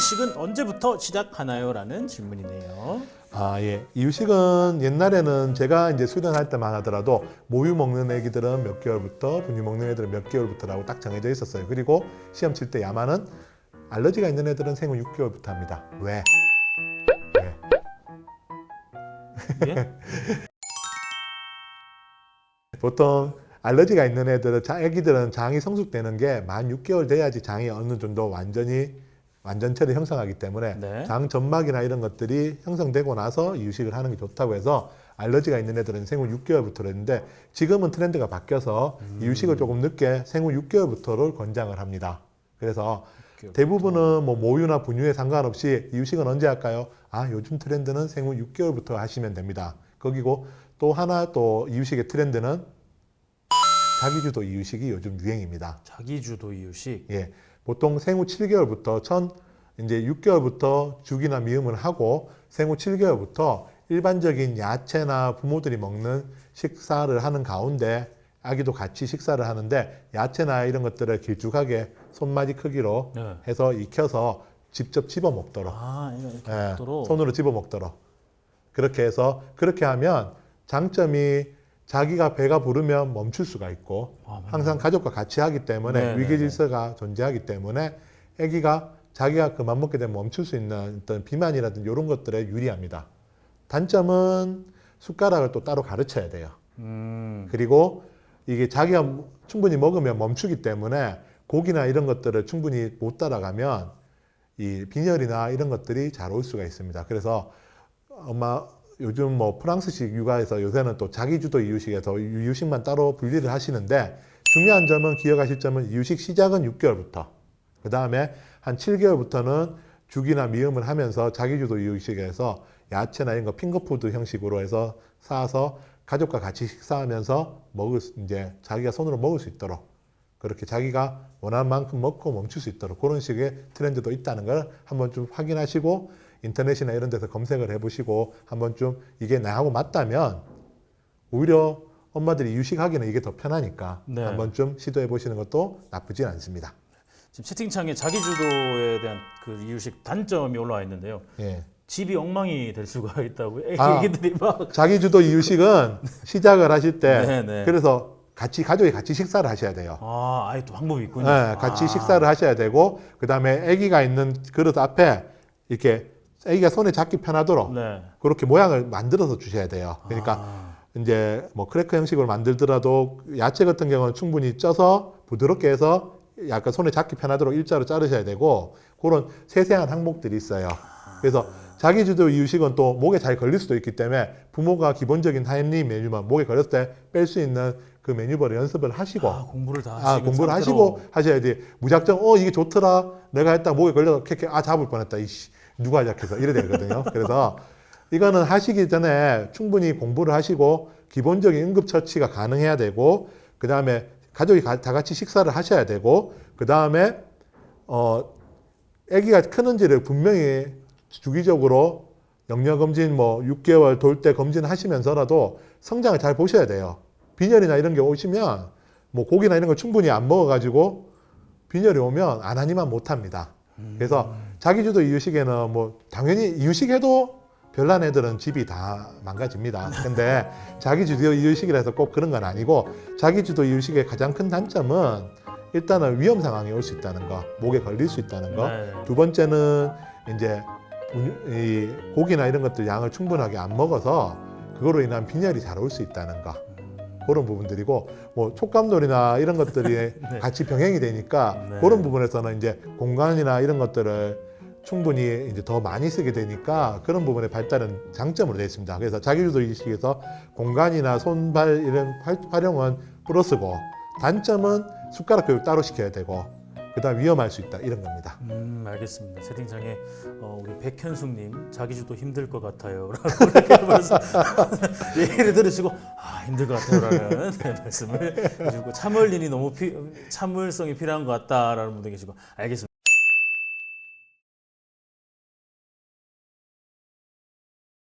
이유식은 언제부터 시작하나요? 라는 질문이네요. 아, 예. 이유식은 옛날에는 제가 이제 수련할 때만 하더라도 모유 먹는 애기들은 몇 개월부터, 분유 먹는 애들은 몇 개월부터라고 딱 정해져 있었어요. 그리고 시험 칠 때 야마는 알러지가 있는 애들은 생후 6개월부터 합니다. 왜? 왜? 예? 보통 알러지가 있는 애들은 자, 애기들은 장이 성숙되는 게 만 6개월 돼야지 장이 어느 정도 완전히 완전체를 형성하기 때문에 네. 장 점막이나 이런 것들이 형성되고 나서 이유식을 하는 게 좋다고 해서 알러지가 있는 애들은 생후 6개월부터 했는데 지금은 트렌드가 바뀌어서 이유식을 조금 늦게 생후 6개월부터를 권장을 합니다. 그래서 대부분은 뭐 모유나 분유에 상관없이 이유식은 언제 할까요? 아 요즘 트렌드는 생후 6개월부터 하시면 됩니다. 거기고 또 하나 또 이유식의 트렌드는 자기주도 이유식이 요즘 유행입니다. 자기주도 이유식. 예, 보통 생후 7개월부터 천 이제 6개월부터 죽이나 미음을 하고 생후 7개월부터 일반적인 야채나 부모들이 먹는 식사를 하는 가운데 아기도 같이 식사를 하는데 야채나 이런 것들을 길쭉하게 손마디 크기로 네. 해서 익혀서 직접 집어 먹도록 아, 예, 먹도록. 손으로 집어 먹도록 그렇게 해서 그렇게 하면 장점이 자기가 배가 부르면 멈출 수가 있고 아. 항상 가족과 같이 하기 때문에 네, 네, 위기 질서가 존재하기 때문에 아기가 자기가 그만 먹게 되면 멈출 수 있는 어떤 비만이라든지 이런 것들에 유리합니다. 단점은 숟가락을 또 따로 가르쳐야 돼요. 음, 그리고 이게 자기가 충분히 먹으면 멈추기 때문에 고기나 이런 것들을 충분히 못 따라가면 이 빈혈이나 이런 것들이 잘 올 수가 있습니다. 그래서 엄마 요즘 뭐 프랑스식 육아에서 요새는 또 자기주도 이유식에서 이유식만 따로 분리를 하시는데 중요한 점은 기억하실 점은 이유식 시작은 6개월부터. 그 다음에 한 7개월부터는 죽이나 미음을 하면서 자기주도 이유식에서 야채나 이런 거 핑거푸드 형식으로 해서 사서 가족과 같이 식사하면서 먹을 수, 이제 자기가 손으로 먹을 수 있도록 그렇게 자기가 원하는 만큼 먹고 멈출 수 있도록 그런 식의 트렌드도 있다는 걸 한번 좀 확인하시고 인터넷이나 이런 데서 검색을 해보시고 한번 좀 이게 나하고 맞다면 오히려 엄마들이 유식하기는 이게 더 편하니까 네. 한번 좀 시도해 보시는 것도 나쁘진 않습니다. 지금 채팅창에 자기주도에 대한 그 이유식 단점이 올라와 있는데요. 예. 집이 엉망이 될 수가 있다고 아. 애기들이 막 자기주도 이유식은 시작을 하실 때 네, 네. 그래서 같이 가족이 같이 식사를 하셔야 돼요. 아, 아예 또 방법이 있군요. 네, 같이 아, 식사를 하셔야 되고 그 다음에 아기가 있는 그릇 앞에 이렇게 아기가 손에 잡기 편하도록 네. 그렇게 모양을 만들어서 주셔야 돼요. 그러니까 아, 이제 뭐 크래커 형식으로 만들더라도 야채 같은 경우는 충분히 쪄서 부드럽게 해서 약간 손에 잡기 편하도록 일자로 자르셔야 되고 그런 세세한 항목들이 있어요. 그래서 자기 주도 이유식은 또 목에 잘 걸릴 수도 있기 때문에 부모가 기본적인 타임리 메뉴만 목에 걸렸을 때 뺄 수 있는 그 메뉴별을 연습을 하시고 아, 공부를 다 아, 하시고 공부를 상태로. 하시고 하셔야지 무작정 어 이게 좋더라 내가 했다 목에 걸려서 캐캐 아 잡을 뻔했다 이씨 누가 시작해서 이래 되거든요 그래서 이거는 하시기 전에 충분히 공부를 하시고 기본적인 응급처치가 가능해야 되고 그 다음에 가족이 가- 다 같이 식사를 하셔야 되고 그 다음에 어 아기가 크는지를 분명히 주기적으로 영양 검진 뭐 6개월 돌 때 검진하시면서라도 성장을 잘 보셔야 돼요. 빈혈이나 이런 게 오시면 뭐 고기나 이런 걸 충분히 안 먹어가지고 빈혈이 오면 안 하니만 못합니다. 그래서 자기주도 이유식에는 뭐 당연히 이유식해도 별난 애들은 집이 다 망가집니다. 근데 자기주도 이유식이라 해서 꼭 그런 건 아니고 자기주도 이유식의 가장 큰 단점은 일단은 위험 상황이 올 수 있다는 거, 목에 걸릴 수 있다는 거. 네. 두 번째는 이제 이 고기나 이런 것들 양을 충분하게 안 먹어서 그거로 인한 빈혈이 잘 올 수 있다는 거. 그런 부분들이고 뭐 촉감놀이나 이런 것들이 같이 병행이 되니까 네. 그런 부분에서는 이제 공간이나 이런 것들을 충분히 이제 더 많이 쓰게 되니까 그런 부분의 발달은 장점으로 되어 있습니다. 그래서 자기주도 의식에서 공간이나 손발 이런 활- 활용은 플러스고 단점은 숟가락 교육 따로 시켜야 되고 그다음 위험할 수 있다 이런 겁니다. 음, 알겠습니다. 채팅창에 어, 우리 백현숙님 자기주도 힘들 것 같아요. 라고 이렇게 얘기를 들으시고 아 힘들 것 같아요라는 네, 말씀을 해주고 참을린이 너무 피, 참을성이 필요한 것 같다라는 분도 계시고 알겠습니다.